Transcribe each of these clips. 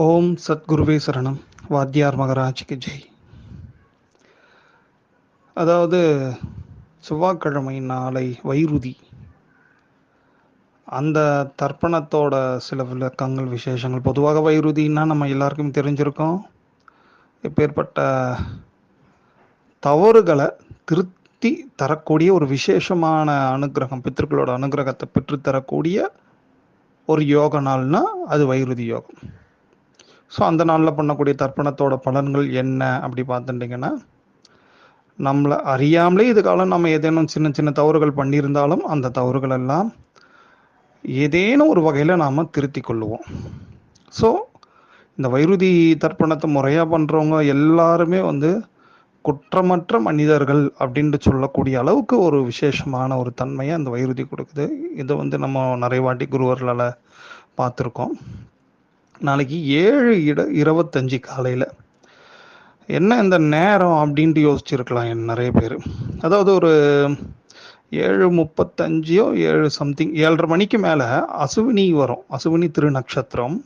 ஓம் சத்குருவே சரணம். வாத்தியார் மகராஜிக்கு ஜெய். அதாவது செவ்வாய்க்கிழமை நாளை வைருதி. அந்த தர்ப்பணத்தோட சில விளக்கங்கள் விசேஷங்கள். பொதுவாக வைருதின்னா நம்ம எல்லாருக்கும் தெரிஞ்சிருக்கோம். இப்பேற்பட்ட தவறுகளை திருத்தி தரக்கூடிய ஒரு விசேஷமான அனுகிரகம் பித்திருக்களோட அனுகிரகத்தை பெற்றுத்தரக்கூடிய ஒரு யோக நாள்னா அது வைருதி யோகம். ஸோ அந்த நாளில் பண்ணக்கூடிய தர்ப்பணத்தோட பலன்கள் என்ன அப்படி பார்த்துட்டிங்கன்னா நம்மளை அறியாமலே இது காலம் நம்ம ஏதேனும் சின்ன சின்ன தவறுகள் பண்ணியிருந்தாலும் அந்த தவறுகள் எல்லாம் ஏதேனும் ஒரு வகையில் நாம் திருத்தி கொள்ளுவோம். ஸோ இந்த வைருதி தர்ப்பணத்தை முறையாக பண்ணுறவங்க எல்லாருமே வந்து குற்றமற்ற மனிதர்கள் அப்படின்ட்டு சொல்லக்கூடிய அளவுக்கு ஒரு விசேஷமான ஒரு தன்மையை அந்த வைருதி கொடுக்குது. இதை வந்து நம்ம நிறைய வாட்டி குருவர்களால் பார்த்துருக்கோம். நாளைக்கு ஏழு இட இருபத்தஞ்சு காலையில். என்ன இந்த நேரம் அப்படின்ட்டு யோசிச்சிருக்கலாம் என் நிறைய பேர். அதாவது ஒரு ஏழு முப்பத்தஞ்சியோ ஏழு சம்திங் ஏழரை மணிக்கு மேலே அசுவினி வரும். அசுவினி திருநக்ஷத்திரம்.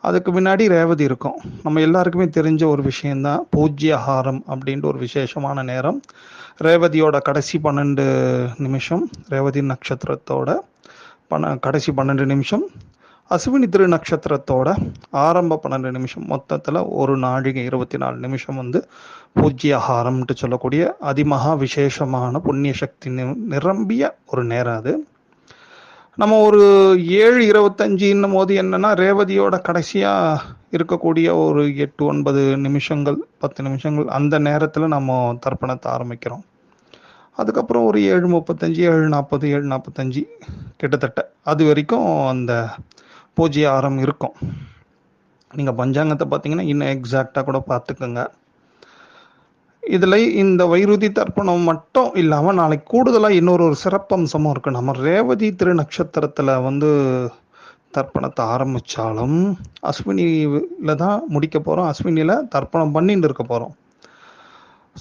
அதுக்கு முன்னாடி ரேவதி இருக்கும். நம்ம எல்லாருக்குமே தெரிஞ்ச ஒரு விஷயந்தான் பூஜ்யஹாரம் அப்படின்ட்டு ஒரு விசேஷமான நேரம். ரேவதியோட கடைசி பன்னெண்டு நிமிஷம் ரேவதி நட்சத்திரத்தோட பன கடைசி பன்னெண்டு நிமிஷம் அஸ்வினி திரு நட்சத்திரத்தோட ஆரம்ப பன்னெண்டு நிமிஷம். மொத்தத்தில் ஒரு நாழிகை இருபத்தி நாலு நிமிஷம் வந்து பூஜ்யஹாரம்ட்டு சொல்லக்கூடிய அதிமகா விசேஷமான புண்ணிய சக்தி நிரம்பிய ஒரு நேரம் அது. நம்ம ஒரு ஏழு இருபத்தஞ்சின்னும் போது என்னன்னா ரேவதியோட கடைசியாக இருக்கக்கூடிய ஒரு எட்டு ஒன்பது நிமிஷங்கள் பத்து நிமிஷங்கள் அந்த நேரத்தில் நம்ம தர்ப்பணத்தை ஆரம்பிக்கிறோம். அதுக்கப்புறம் ஒரு ஏழு முப்பத்தஞ்சு ஏழு நாற்பது ஏழு நாற்பத்தஞ்சு கிட்டத்தட்ட. அது வரைக்கும் அந்த பூஜ்ய ஆரம் இருக்கும். நீங்கள் பஞ்சாங்கத்தை பார்த்தீங்கன்னா இன்னும் எக்ஸாக்டாக கூட பார்த்துக்கோங்க. இதில் இந்த வைருதி தர்ப்பணம் மட்டும் இல்லாமல் நாளைக்கு கூடுதலாக இன்னொரு ஒரு சிறப்பம்சமும் இருக்குது நம்ம ரேவதி திரு நட்சத்திரத்தில் வந்து தர்ப்பணத்தை ஆரம்பித்தாலும் அஸ்வினியில் தான் முடிக்க போகிறோம் அஸ்வினியில் தர்ப்பணம் பண்ணிட்டு இருக்க போகிறோம்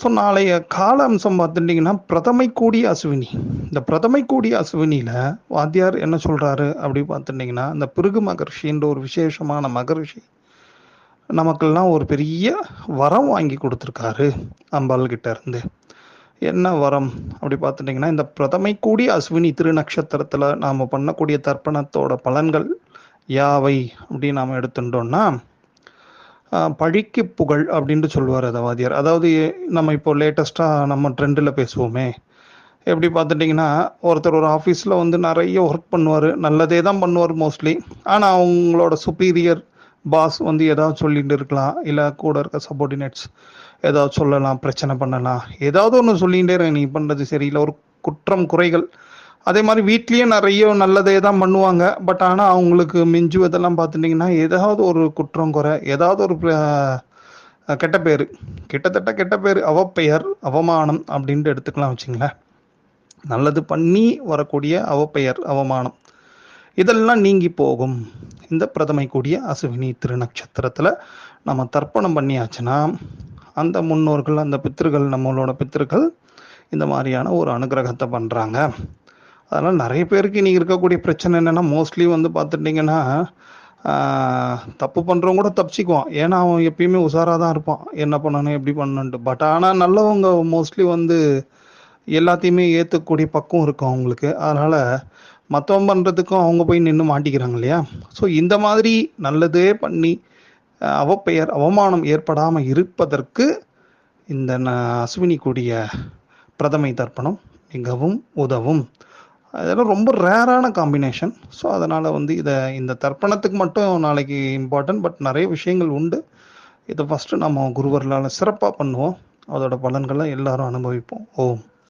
ஸோ நாளைய கால அம்சம் பார்த்துட்டிங்கன்னா பிரதமை கூடிய அசுவினி இந்த பிரதமை கூடிய அசுவினியில் வாத்தியார் என்ன சொல்கிறாரு அப்படி பார்த்துட்டிங்கன்னா இந்த பிருகு மகர்ஷின்ற ஒரு விசேஷமான மகர்ஷி நமக்கெல்லாம் ஒரு பெரிய வரம் வாங்கி கொடுத்துருக்காரு அம்பாள்கிட்ட இருந்து. என்ன வரம்? அப்படி பார்த்துட்டிங்கன்னா இந்த பிரதமை கூடிய அஸ்வினி திருநக்ஷத்திரத்தில் நாம் பண்ணக்கூடிய தர்ப்பணத்தோட பலன்கள் யாவை? அப்படின்னு நாம் எடுத்துட்டோம்னா பழிக்கு புகழ் அப்படின்ட்டு சொல்லுவார் அதை வாதியார் அதாவது நம்ம இப்போ லேட்டஸ்ட்டாக நம்ம ட்ரெண்டில் பேசுவோமே. எப்படி பார்த்துட்டிங்கன்னா ஒருத்தர் ஒரு ஆஃபீஸில் வந்து நிறைய ஒர்க் பண்ணுவார். நல்லதே தான் பண்ணுவார் மோஸ்ட்லி ஆனால் அவங்களோட சுப்பீரியர் பாஸ் வந்து ஏதாவது சொல்லிகிட்டு இருக்கலாம். இல்லை கூட இருக்க சப்பார்டினேட்ஸ் ஏதாவது சொல்லலாம் பிரச்சனை பண்ணலாம். ஏதாவது ஒன்று சொல்லிகிட்டே இருக்கேன் நீ பண்ணுறது சரியில்லை. ஒரு குற்றம் குறைகள் அதே மாதிரி வீட்லேயும் நிறைய நல்லதே தான் பண்ணுவாங்க. பட் ஆனால் அவங்களுக்கு மிஞ்சுவதெல்லாம் பார்த்துட்டிங்கன்னா ஏதாவது ஒரு குற்றம் குறை ஏதாவது ஒரு கெட்ட பேர். கிட்டத்தட்ட கெட்ட பேர் அவப்பெயர் அவமானம் அப்படின்ட்டு எடுத்துக்கலாம் வச்சுங்களேன். நல்லது பண்ணி வரக்கூடிய அவப்பெயர் அவமானம். இதெல்லாம் நீங்கி போகும். இந்த பிரதமை கூடிய அசுவினி திருநக்ஷத்திரத்தில் நம்ம தர்ப்பணம் பண்ணியாச்சுன்னா அந்த முன்னோர்கள் அந்த பித்திருகள் நம்மளோட பித்திருக்கள் இந்த மாதிரியான ஒரு அனுகிரகத்தை பண்ணுறாங்க அதனால் நிறைய பேருக்கு இன்றைக்கி இருக்கக்கூடிய பிரச்சனை என்னென்னா மோஸ்ட்லி வந்து பார்த்துட்டிங்கன்னா தப்பு பண்ணுறவங்க கூட தப்பிச்சிக்குவான். ஏன்னா அவன் எப்பயுமே உஷாராக தான் இருப்பான். என்ன பண்ணணும் எப்படி பண்ணணுன்ட்டு பட் ஆனால் நல்லவங்க மோஸ்ட்லி வந்து எல்லாத்தையுமே ஏற்றக்கூடிய பக்கம் இருக்கும் அவங்களுக்கு. அதனால் மற்றவன் பண்ணுறதுக்கும் அவங்க போய் நின்று மாட்டிக்கிறாங்க இல்லையா? ஸோ இந்த மாதிரி நல்லதே பண்ணி அவப்பெயர் அவமானம் ஏற்படாமல் இருப்பதற்கு இந்த அஸ்வினி கூடிய பிரதமை தர்ப்பணம் மிகவும் உதவும். அதெல்லாம் ரொம்ப ரேரான காம்பினேஷன். ஸோ அதனால் வந்து இதை இந்த தர்ப்பணத்துக்கு மட்டும் நாளைக்கு இம்பார்ட்டன்ட் பட் நிறைய விஷயங்கள் உண்டு. இதை ஃபஸ்ட்டு நம்ம குருவர்களால் சிறப்பாக பண்ணுவோம். அதோட பலன்களை எல்லாரும் அனுபவிப்போம். ஓம்.